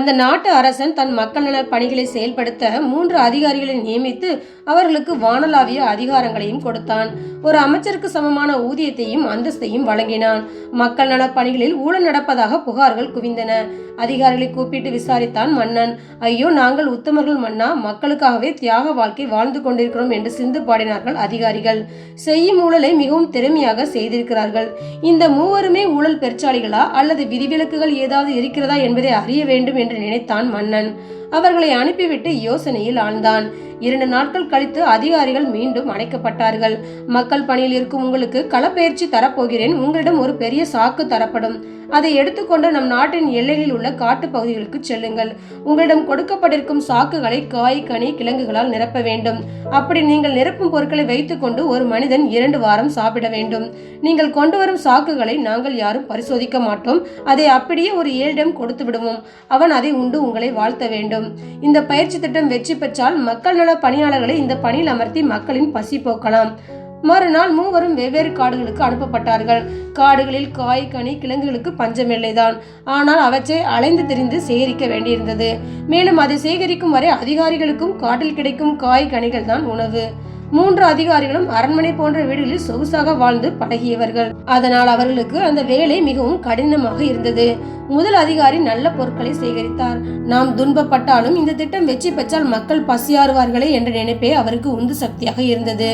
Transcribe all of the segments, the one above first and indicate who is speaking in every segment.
Speaker 1: அந்த நாட்டு அரசன் தன் மக்கள் நல பணிகளை செயல்படுத்த மூன்று அதிகாரிகளை நியமித்து அவர்களுக்கு வானலாவிய அதிகாரங்களையும் கொடுத்தான். ஒரு அமைச்சருக்கு சமமான ஊதியத்தையும் அந்தஸ்தையும் வழங்கினான். மக்கள் நல பணிகளில் ஊழல் நடப்பதாக புகார்கள் குவிந்தன. அதிகாரிகளை கூப்பிட்டு விசாரித்தான் மன்னன். ஐயோ நாங்கள் உத்தமர்கள் மன்னா மக்களுக்காகவே தியாக வாழ்க்கை வாழ்ந்து கொண்டிருக்கிறோம் என்று சிந்து பாடினார்கள் அதிகாரிகள். செய்யும் ஊழலை மிகவும் திறமையாக செய்திருக்கிறார்கள். இந்த மூவருமே ஊழல் பெருச்சாளிகளா அல்லது விதிவிலக்குகள் ஏதாவது இருக்கிறதா என்பதை அறிய வேண்டும் என்று நினைத்தான் மன்னன். அவர்களை அனுப்பிவிட்டு யோசனையில் ஆழ்ந்தான். இரண்டு நாட்கள் கழித்து அதிகாரிகள் மீண்டும் அழைக்கப்பட்டார்கள் மக்கள் பணியில் இருக்கும் உங்களுக்கு களப்பயிற்சி தரப்போகிறேன். உங்களிடம் ஒரு பெரிய சாக்கு தரப்படும். அதை எடுத்துக்கொண்டு நம் நாட்டின் எல்லையில் உள்ள காட்டு பகுதிகளுக்கு செல்லுங்கள். உங்களிடம் கொடுக்கப்பட்டிருக்கும் சாக்குகளை காய் கனி கிழங்குகளால் நிரப்ப வேண்டும். அப்படி நீங்கள் நிரப்பும் பொருட்களை வைத்துக்கொண்டு ஒரு மனிதன் இரண்டு வாரம் சாப்பிட வேண்டும். நீங்கள் கொண்டு வரும் சாக்குகளை நாங்கள் யாரும் பரிசோதிக்க மாட்டோம். அதை அப்படியே ஒரு ஏழிடம் கொடுத்து விடுவோம். அவன் அதை உண்டு உங்களை வாழ்த்த வேண்டும். இந்த பயிற்சி திட்டம் வெற்றி பெற்றால் மக்கள் நல பணியாளர்களை இந்த பணியில் அமர்த்தி மக்களின் பசி போக்கலாம். மறுநாள் மூவரும் வெவ்வேறு காடுகளுக்கு அனுப்பப்பட்டார்கள். காடுகளில் காய் கனி கிழங்குகளுக்கு பஞ்சமில்லைதான் ஆனால் அவற்றை அலைந்து திரிந்து சேகரிக்க வேண்டியிருந்தது. மேலும் அதை சேகரிக்கும் வரை அதிகாரிகளுக்கும் காட்டில் கிடைக்கும் காய் கனிகள் தான் உணவு. மூன்று அதிகாரிகளும் அரண்மனை போன்ற வீடுகளில் சொகுசாக வாழ்ந்து பழகியவர்கள். அதனால் அவர்களுக்கு அந்த வேலை மிகவும் கடினமாக இருந்தது. முதல் அதிகாரி நல்ல பொருட்களை சேகரித்தார். நாம் துன்பப்பட்டாலும் இந்த திட்டம் வெற்றி பெற்றால் மக்கள் பசியாறுவார்களே என்ற நினைப்பே அவருக்கு உந்து சக்தியாக இருந்தது.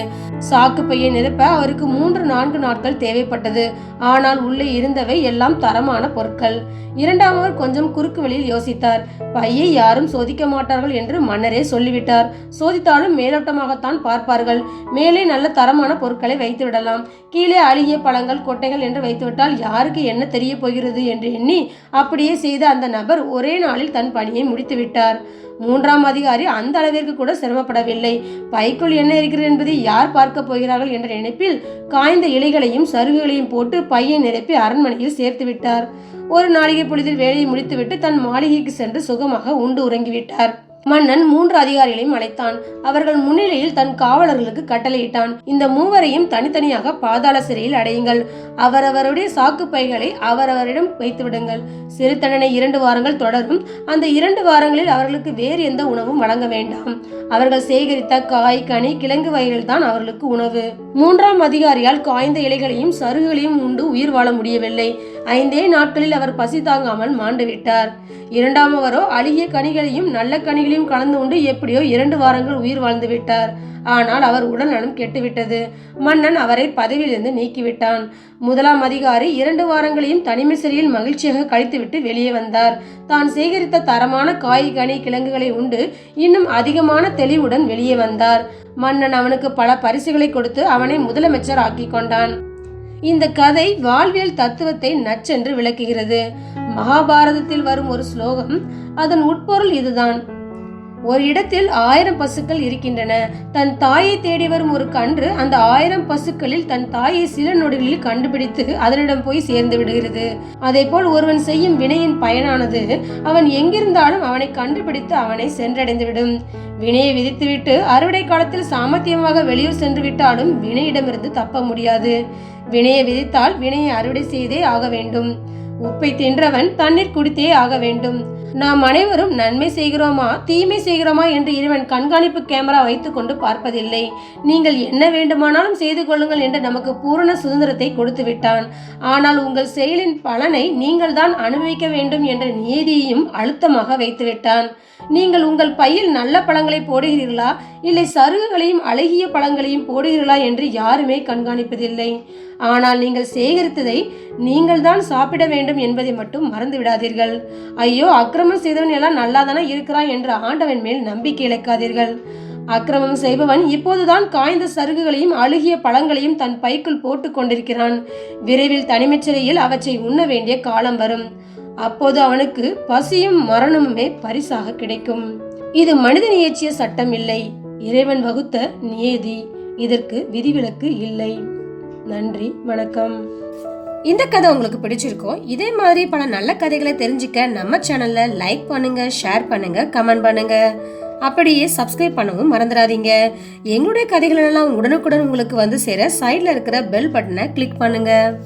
Speaker 1: சாக்கு பையை நிரப்ப அவருக்கு மூன்று நான்கு நாட்கள் தேவைப்பட்டது. ஆனால் உள்ளே இருந்தவை எல்லாம் தரமான பொருட்கள். இரண்டாமவர் கொஞ்சம் குறுக்கு வழியில் யோசித்தார். பையை யாரும் சோதிக்க மாட்டார்கள் என்று மன்னரே சொல்லிவிட்டார். சோதித்தாலும் மேலோட்டமாகத்தான் பார்ப்பார்கள். மேலே நல்ல தரமான பொருட்களை வைத்து விடலாம் கீழே அழுகிய பழங்கள் கொட்டைகள் என்று வைத்துவிட்டால் யாருக்கு என்ன தெரிய போகிறது என்று எண்ணி அப்படியே செய்த அந்த நபர் ஒரே நாளில் தன் பணியை முடித்துவிட்டார். மூன்றாம் அதிகாரி அந்த அளவிற்கு கூட சிரமப்படவில்லை. பைக்குள் என்ன இருக்கிறது என்பதை யார் பார்க்க போகிறார்கள் என்ற நினைப்பில் காய்ந்த இலைகளையும் சருகுகளையும் போட்டு பையை நிரப்பி அரண்மனையில் சேர்த்து விட்டார். ஒரு நாளிகை பொழுதில் வேலையை முடித்துவிட்டு தன் மாளிகைக்கு சென்று சுகமாக உண்டு உறங்கிவிட்டார். மன்னன் மூன்று அதிகாரிகளையும் அழைத்தான். அவர்கள் முன்னிலையில் தன் காவலர்களுக்கு கட்டளையிட்டான். இந்த மூவரையும் தனித்தனியாக பாதாள சிறையில் அடையுங்கள். அவரவருடைய சாக்கு பைகளை அவரவரிடம் வைத்து விடுங்கள் சிறு தண்டனை இரண்டு வாரங்கள் தொடரும் அந்த இரண்டு வாரங்களில் அவர்களுக்கு வேறு எந்த உணவும் வழங்க வேண்டாம். அவர்கள் சேகரித்த காய் கனி கிழங்கு வகைகள் தான் அவர்களுக்கு உணவு. மூன்றாம் அதிகாரியால் காய்ந்த இலைகளையும் சருகுகளையும் உண்டு உயிர் வாழ முடியவில்லை. ஐந்தே நாட்களில் அவர் பசி தாங்காமல் மாண்டு விட்டார் இரண்டாமவரோ அழுகிய கனிகளையும் நல்ல கனிகளையும் கலந்து கொண்டு எப்படியோ இரண்டு வாரங்கள் உயிர் வாழ்ந்து விட்டார். ஆனால் அவர் உடல்நலம் கெட்டுவிட்டது. மன்னன் அவரை பதவியிலிருந்து நீக்கிவிட்டான். முதலாம் அதிகாரி இரண்டு வாரங்களையும் தனிமை சிறையில் மகிழ்ச்சியாக கழித்துவிட்டு வெளியே வந்தார். தான் சேகரித்த தரமான காய் கனி கிழங்குகளை உண்டு இன்னும் அதிகமான தெளிவுடன் வெளியே வந்தார். மன்னன் அவனுக்கு பல பரிசுகளை கொடுத்து அவனை முதலமைச்சர் ஆக்கிக் கொண்டான். இந்த கதை வாழ்வியல் தத்துவத்தை நச்சென்று விளக்குகிறது. மகாபாரதத்தில் வரும் ஒரு ஸ்லோகம் அதன் உட்பொருள் இதுதான். ஒரு இடத்தில் ஆயிரம் பசுக்கள் இருக்கின்றன. தன் தாயை தேடி வரும் ஒரு கன்று அந்த ஆயிரம் பசுக்களில் தன் தாயை சில நொடிகளில் கண்டுபிடித்து அதனிடம் போய் சேர்ந்து விடுகிறது. அதே போல் ஒருவன் செய்யும் வினையின் பயனானது அவன் எங்கிருந்தாலும் அவனை கண்டுபிடித்து அவனை சென்றடைந்துவிடும். வினையை விதித்துவிட்டு அறுவடை காலத்தில் சாமர்த்தியமாக வெளியூர் சென்று விட்டாலும் வினையிடமிருந்து தப்ப முடியாது. வினையை விதித்தால் வினையை அறுவடை செய்தே ஆக வேண்டும். உப்பை தின்றவன் தண்ணீர் குடித்தே ஆக வேண்டும். நாம் அனைவரும் நன்மை செய்கிறோமா தீமை செய்கிறோமா என்று இறைவன் கண்காணிப்பு கேமரா வைத்துக்கொண்டு பார்ப்பதில்லை. நீங்கள் என்ன வேண்டுமானாலும் செய்து கொள்ளுங்கள் என்று நமக்கு பூரண சுதந்திரத்தை கொடுத்து விட்டான். ஆனால் உங்கள் செயலின் பலனை நீங்கள் தான் அனுபவிக்க வேண்டும் என்ற நியதியையும் அழுத்தமாக வைத்துவிட்டான் நீங்கள் உங்கள் பையில் நல்ல பழங்களை போடுகிறீர்களா இல்லை சருகுகளையும் அழகிய பழங்களையும் போடுகிறீர்களா என்று யாருமே கண்காணிப்பதில்லை. ஆனால் நீங்கள் சேகரித்ததை நீங்கள் தான் சாப்பிட வேண்டும் என்பதை மட்டும் மறந்து விடாதீர்கள் ஐயோ அக்கிரமம் செய்தவன் எல்லாம் நல்லாதானே இருக்கிறாய் இருக்கிறான் ஆண்டவன் மேல் நம்பிக்கை இழக்காதீர்கள். அக்கிரமம் செய்பவன் இப்போதுதான் காய்ந்த சருகுகளையும் அழுகிய பழங்களையும் தன் பைக்குள் போட்டுக் கொண்டிருக்கிறான். விரைவில் தனிமைச்சிறையில் அவற்றை உண்ண வேண்டிய காலம் வரும். அப்போது அவனுக்கு பசியும் மரணமுமே பரிசாக கிடைக்கும். இது மனிதன் இயற்றிய சட்டம் இல்லை. இறைவன் வகுத்த நியதி. இதற்கு விதிவிலக்கு இல்லை. நன்றி வணக்கம். இந்த கதை உங்களுக்கு பிடிச்சிருக்கோம் இதே மாதிரி பல நல்ல கதைகளை தெரிஞ்சுக்க நம்ம சேனல்ல லைக் பண்ணுங்க ஷேர் பண்ணுங்க கமெண்ட் பண்ணுங்க. அப்படியே சப்ஸ்கிரைப் பண்ணவும் மறந்துடாதீங்க. எங்களுடைய கதைகள் எல்லாம் உடனுக்குடன் உங்களுக்கு வந்து சேர சைடில் இருக்கிற பெல் பட்டனை கிளிக் பண்ணுங்கள்